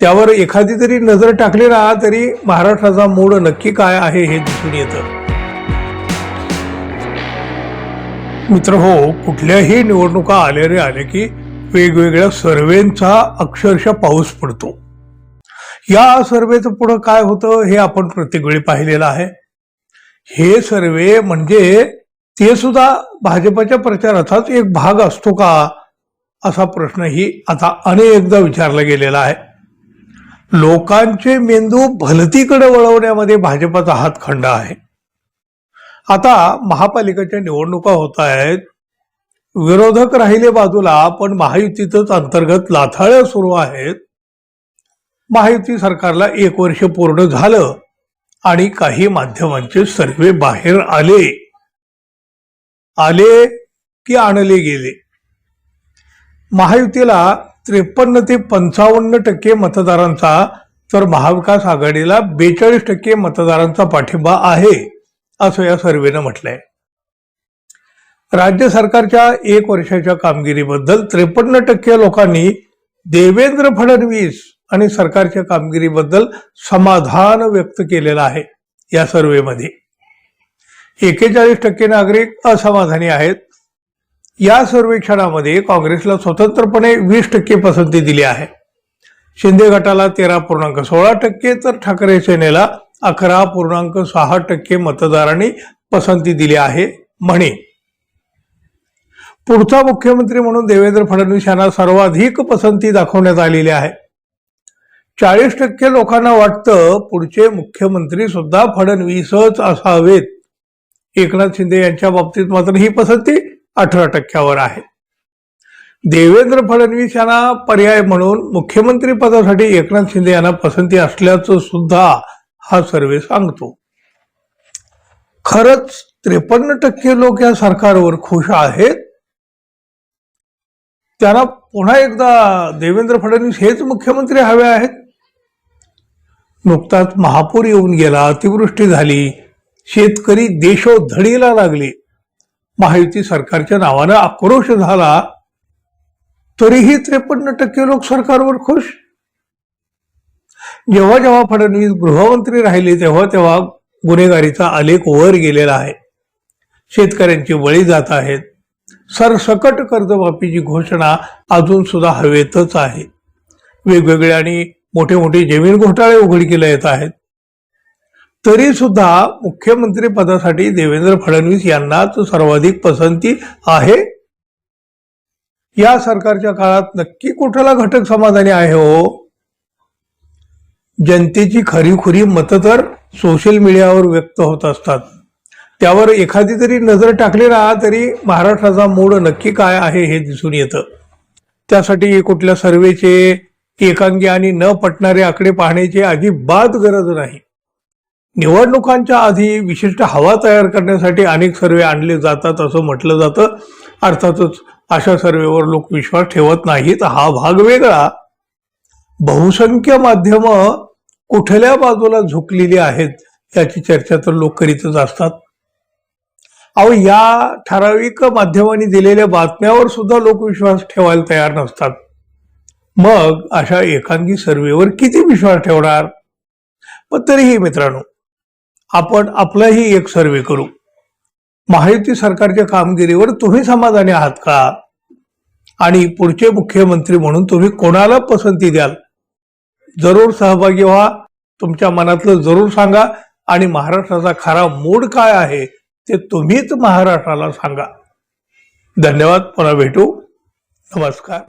त्यावर एखादी तरी नजर टाकली ना तरी महाराष्ट्राचा मूड नक्की काय आहे हे दिसून येतं. मित्र हो कुठल्याही निवडणुका आले रे आले की वेगवेगळ्या सर्वेंचा अक्षरशः पाऊस पडतो. या सर्वेचं पुढं काय होतं हे आपण प्रत्येक वेळी पाहिलेलं आहे. हे सर्वे म्हणजे ते सुद्धा भाजपच्या प्रचाराचाच एक भाग असतो का असा प्रश्नही आता अनेकदा विचारला गेलेला आहे. लोकांचे मेंदू भलतीकडे वळवण्यामध्ये भाजपचा हात खंड आहे. आता महापालिकेच्या निवडणुका होत आहेत. विरोधक राहिले बाजूला पण महायुतीतच अंतर्गत लाथाळ्या सुरू आहेत. महायुती सरकारला एक वर्ष पूर्ण झालं आणि काही माध्यमांचे सर्वे बाहेर आले. आले की आणले गेले. महायुतीला त्रेपन्न ते पंचावन्न टक्के मतदारांचा तर महाविकास आघाडीला बेचाळीस टक्के मतदारांचा पाठिंबा आहे असं या सर्वेनं म्हटलंय. राज्य सरकारच्या एक वर्षाच्या कामगिरीबद्दल त्रेपन्न टक्के लोकांनी देवेंद्र फडणवीस आणि सरकारच्या कामगिरीबद्दल समाधान व्यक्त केलेलं आहे या सर्वेमध्ये. एकेचाळीस टक्के नागरिक असमाधानी आहेत. या सर्वेक्षणामध्ये काँग्रेसला स्वतंत्रपणे वीस टक्के पसंती दिली आहे. शिंदे गटाला तेरा पूर्णांक सोळा टक्के तर ठाकरे सेनेला अकरा पूर्णांक सहा टक्के मतदारांनी पसंती दिली आहे म्हणे. पुढचा मुख्यमंत्री म्हणून देवेंद्र फडणवीस यांना सर्वाधिक पसंती दाखवण्यात आलेली आहे. चाळीस टक्के लोकांना वाटतं पुढचे मुख्यमंत्री सुद्धा फडणवीसच असावेत. एकनाथ शिंदे यांच्या बाबतीत मात्र ही पसंती अठरा टक्क्यावर आहे. देवेंद्र फडणवीस यांना पर्याय म्हणून मुख्यमंत्री पदासाठी एकनाथ शिंदे यांना पसंती असल्याचं सुद्धा हा सर्वे सांगतो. खरंच त्रेपन्न टक्के लोक या सरकारवर खुश आहेत. त्यांना पुन्हा एकदा देवेंद्र फडणवीस हेच मुख्यमंत्री हवे आहेत. नुकताच महापूर येऊन गेला अतिवृष्टी झाली शेतकरी देशोधडीला लागले. महायुती सरकारच्या नावानं आक्रोश झाला तरीही त्रेपन्न टक्के लोक सरकारवर खुश. जेव्हा जेव्हा फडणवीस गृहमंत्री राहिले तेव्हा तेव्हा गुन्हेगारीचा आलेख वर गेलेला आहे. शेतकऱ्यांची बळी जात आहेत. सरसकट कर्जमाफीची घोषणा अजून सुद्धा हवेतच आहे. वेगवेगळे आणि मोठे मोठे जमीन घोटाळे उघडकीला येत आहेत. तरी सुद्धा मुख्यमंत्री पदासाठी देवेंद्र फडणवीस यांनाच सर्वाधिक पसंती आहे. या सरकारच्या काळात नक्की कुठला घटक समाधानी आहे हो? जनतेची खरीखुरी मतं तर सोशल मीडियावर व्यक्त होत असतात. त्यावर एखादी तरी नजर टाकली ना तरी महाराष्ट्राचा मूड नक्की काय आहे हे दिसून येतं. त्यासाठी कुठल्या सर्वेचे एकांगी आणि न पटणारे आकडे पाहण्याची अजिबात गरज नाही. निवडणुकांच्या आधी विशिष्ट हवा तयार करण्यासाठी अनेक सर्वे आणले जातात असं म्हटलं जातं. अर्थातच अशा सर्वेवर लोक विश्वास ठेवत नाहीत. हा भाग वेगळा. बहुसंख्य माध्यमं कुठल्या बाजूला झुकलेली आहेत याची चर्चा तर लोक करीतच असतात. अहो या ठराविक माध्यमांनी दिलेल्या बातम्यावर सुद्धा लोक विश्वास ठेवायला तयार नसतात. मग अशा एकांगी सर्वेवर किती विश्वास ठेवणार? पण तरीही मित्रांनो आपण आपलाही एक सर्वे करू. महायुती सरकारच्या कामगिरीवर तुम्ही समाधानी आहात का? आणि पुढचे मुख्यमंत्री म्हणून तुम्ही कोणाला पसंती द्याल? जरूर सहभागी व्हा. तुमच्या मनातलं जरूर सांगा. आणि महाराष्ट्राचा खरा मूड काय आहे ते तुम्हीच महाराष्ट्राला सांगा. धन्यवाद. पुन्हा भेटू. नमस्कार.